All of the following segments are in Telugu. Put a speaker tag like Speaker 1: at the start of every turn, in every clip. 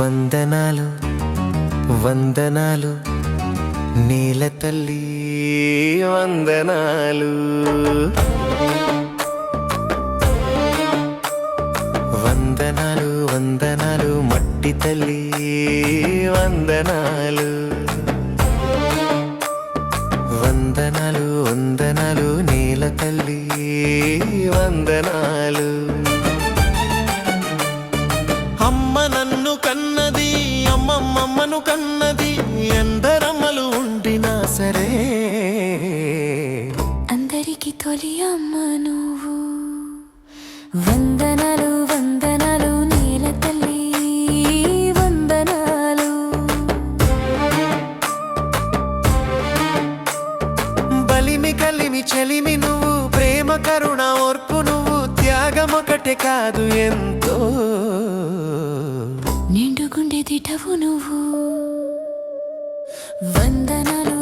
Speaker 1: వందనాలు వందనాలు నీల తల్లి వందనాలు. వందనాలు వందనాలు మట్టి తల్లి వందనాలు. వందనాలు వందనాలు నీల తల్లి వందనాలు.
Speaker 2: నువ్వు వందనాలు వందనాలు నేల తల్లి వందనాలు.
Speaker 1: బలిమి కలిమి చెలిమి నువ్వు ప్రేమ కరుణ ఓర్పు నువ్వు త్యాగం ఒకటే కాదు ఎంతో.
Speaker 2: నిండుగుండె దిటవు నువ్వు. వందనాలు వందనాలు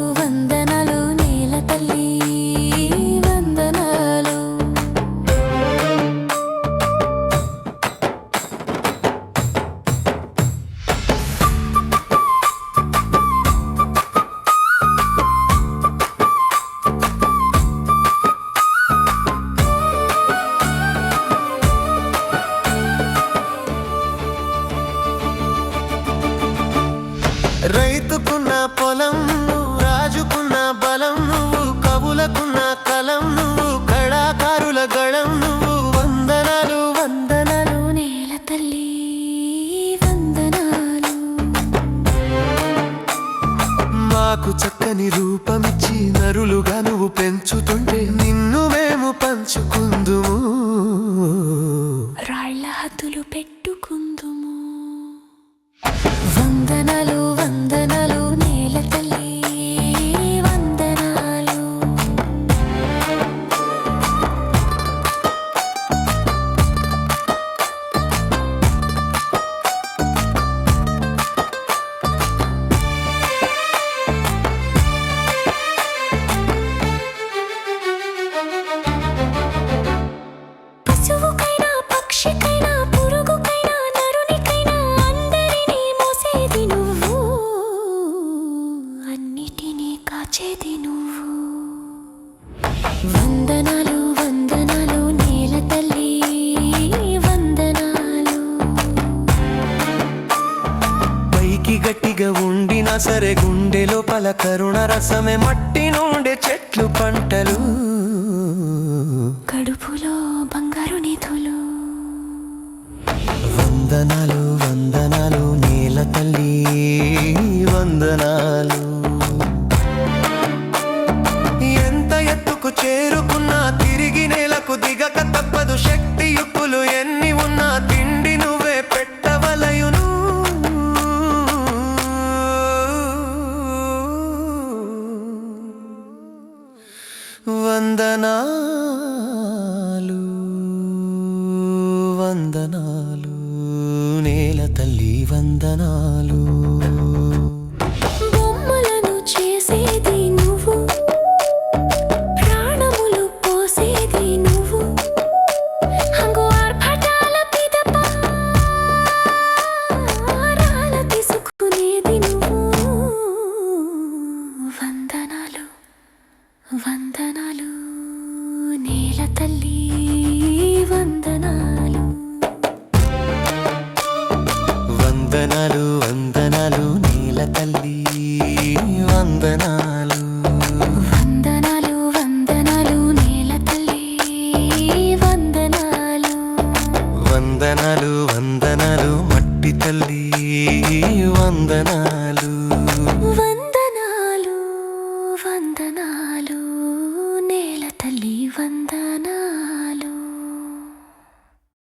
Speaker 1: రూపమిచ్చి నరులుగా నువ్వు
Speaker 2: పెంచుతూ వందనాలు వందనాలు నేల తల్లి వందనాలు.
Speaker 1: పైకి గట్టిగా ఉండినా సరే గుండె లోపల కరుణ రసమే మట్టి నుండే చెట్లు పంటలు.
Speaker 2: కడుపులో బంగారు నిధులు
Speaker 1: వందనాలు శక్తి యుక్కులు ఎన్ని ఉన్నా తిండి నువ్వే పెట్టవలయును. వందనాలు వందనాలు నేల తల్లి వందనాలు.
Speaker 2: వందనాలు నేల తల్లి వందనాలు.
Speaker 1: వందనాలు వందనాలు నేల తల్లి వందనాలు.